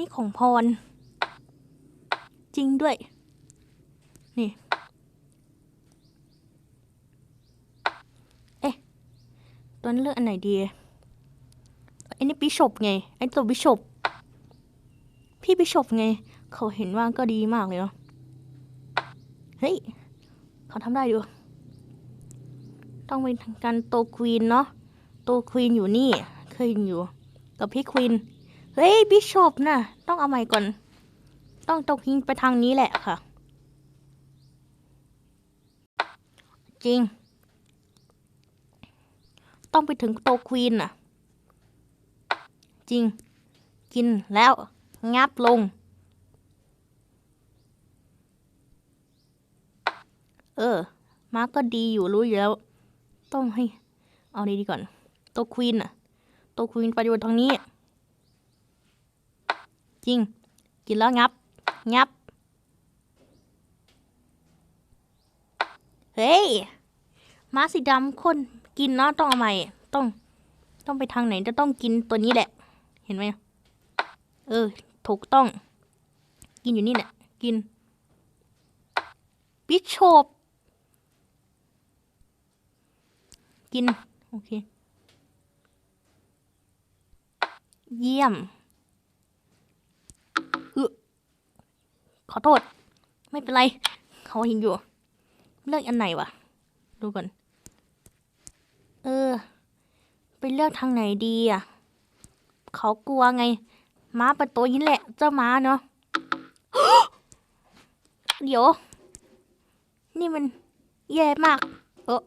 นี้ของพร จริงด้วย นี่ เอ๊ะตัวนั้นเลือกอันไหนดีไอันนี้บิชอปไง ไอ้ตัวบิชอปพี่บิชอปไง เขาเห็นว่าก็ดีมากเลยเนาะเฮ้ย เขาทำได้อยู่ต้องเป็นทางการโตควีนเนาะ โตควีนอยู่นี่เคยอยู่ กับพี่ควีน ฮ้ยบิชอปน่ะ ต้องเอาใหม่ก่อน ต้องโตควีนไปทางนี้แหละค่ะ จริง ต้องไปถึงโตควีนน่ะ จริง กินแล้วงับลง เออ มาก็ดีอยู่รู้อยู่แล้ว ต้องให้ เอาดีดีก่อน โตควีนอะโตควีนไปอยู่ทางนี้ ริง กินแล้วงับ งับ เฮ้ย ม้าสีดำคนกินเนาะต้องเอาใหม่ ต้อง ต้องไปทางไหนจะต้องกินตัวนี้แหละ เห็นไหม เออ ถูกต้อง กินอยู่นี่แหละ กิน บิชอปกิน โอเค เยี่ยมเออ ขอโทษ ไม่เป็นไร เขาห็นอยู่ เลือกอันไหนวะ ดูก่อน เออ ไปเลือกทางไหนดีอะ เขากลัวไง ม้าเป็นตัวนี้แหละ เจ้าม้าเนาะ เดี๋ยว นี่มันแย่มาก เออ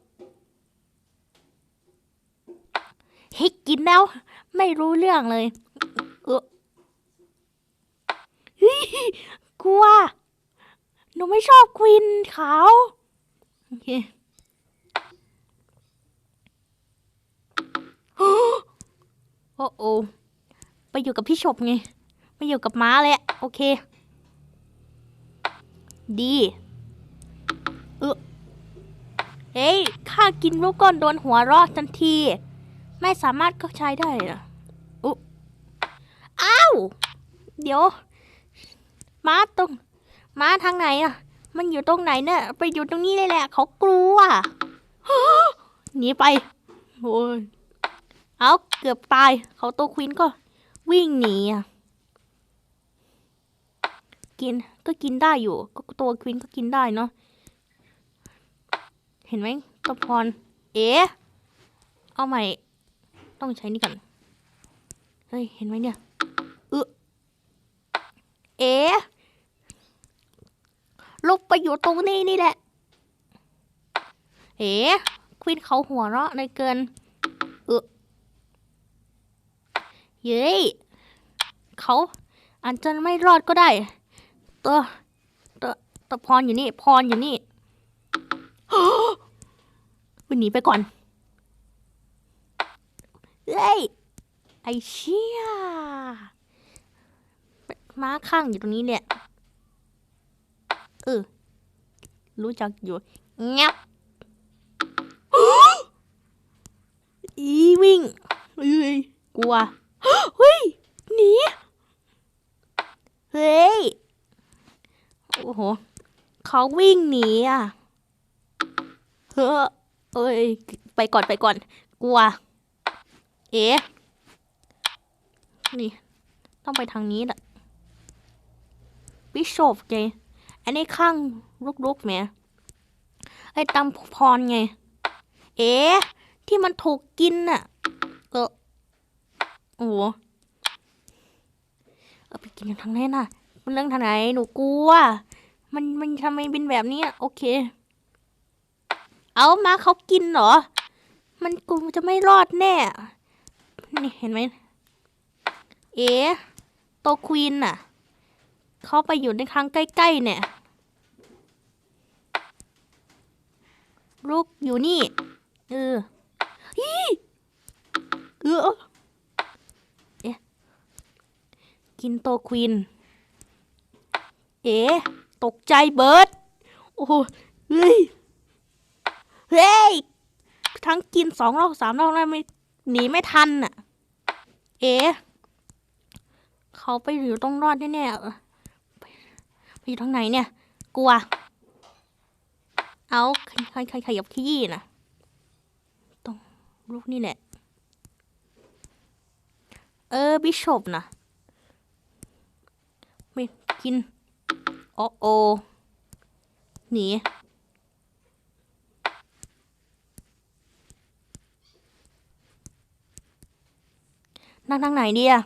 เฮ้ยกินแล้ว ไม่รู้เรื่องเลย เออเกลัว หนูไม่ชอบควินเขา โอเคโอ้โอไปอยู่กับพี่ชบไง ไม่อยู่กับม้าแหละโอเค ดีเออเฮ้ย ข้ากินลูกก้อนโดนหัวรอดทันที ไม่สามารถก็ใช้ได้นะอุ๊อ้าว เดี๋ยว ม้าตรงม้าทางไหนอะมันอยู่ตรงไหนเนี่ยไปอยู่ตรงนี้เลยแหละ เขากลัวหนีไปโอ้ยเอาเกือบตาย เขาตัวควินก็ วิ่งหนีอะกินก็กินได้อยู่ ก็ตัวควินก็กินได้เนาะเห็นไหมตะพร เอ๋เอาใหม่ ต้องใช้นี่ก่อนเฮ้ยเห็นไหมเนี่ยเออเอ๋ ลุกไปอยู่ตรงนี้นี่แหละ เอ๋ควินเขาหัวเราะในเกินเออเย้ยเขาอาจจะไม่รอดก็ได้ ตัวตัวตัวพรอยู่นี่ พรอยู่นี่วันหนีไปก่อน เฮ้ย ไอเชี่ยม้าข้างอยู่ตรงนี้เนี่ย เออ รู้จักอยู่งับอีวิ่งเอ้ยกลัวเฮ้ยหนีเฮ้ยโอ้โหเขาวิ่งหนีอะเฮ้อเอ้ยไปก่อนไปก่อน กลัว เอ๊ะนี่ ต้องไปทางนี้แหละบิชอปไง อันนี้ข้างลุกๆแหมไอ้ตำพรไง เอ๊ะที่มันถูกกินน่ะเออโอ้โหเอาไปกินทางไหนน่ะ มันเรื่องทางไหนหนูกลัว มันมันทำไมเป็นแบบนี้โอเค เอามาเขากินเหรอ มันกูจะไม่รอดแน่ นี่เห็นไหม เอ๋โตควีนน่ะ เขาไปอยู่ในครั้งใกล้ๆเนี่ย ลูกอยู่นี่ เออฮีเออเอ๊ะกินโตควีน เอ๋ตกใจเบิร์ด โอ้โหเฮ้ย เฮ้ย ทั้งกินสองรอบสามรอบแล้วไม่หนีไม่ทันน่ะ เอ๋เขเขาไปอยู่ต้องรอดแน่ๆ ไปอยู่ทางไหนเนี่ย กลัว เอาใครใครขยับขี้ยี่นะตรงลูกนี่แหละ เออ บิชอปนะไม่กิน โอโอ หนีนั่งทางไหนดีอะ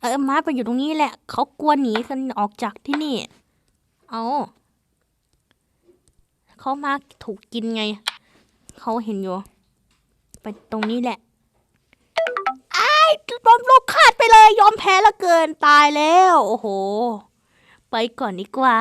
เออมาไปอยู่ตรงนี้แหละ เขากลัวหนีกันออกจากที่นี่ เอาเขามาถูกกินไง เขาเห็นอยู่ ไปตรงนี้แหละไอ้ายอมลูกขาดไปเลย ยอมแพ้ละเกินตายแล้ว โอ้โห ไปก่อนดีกว่า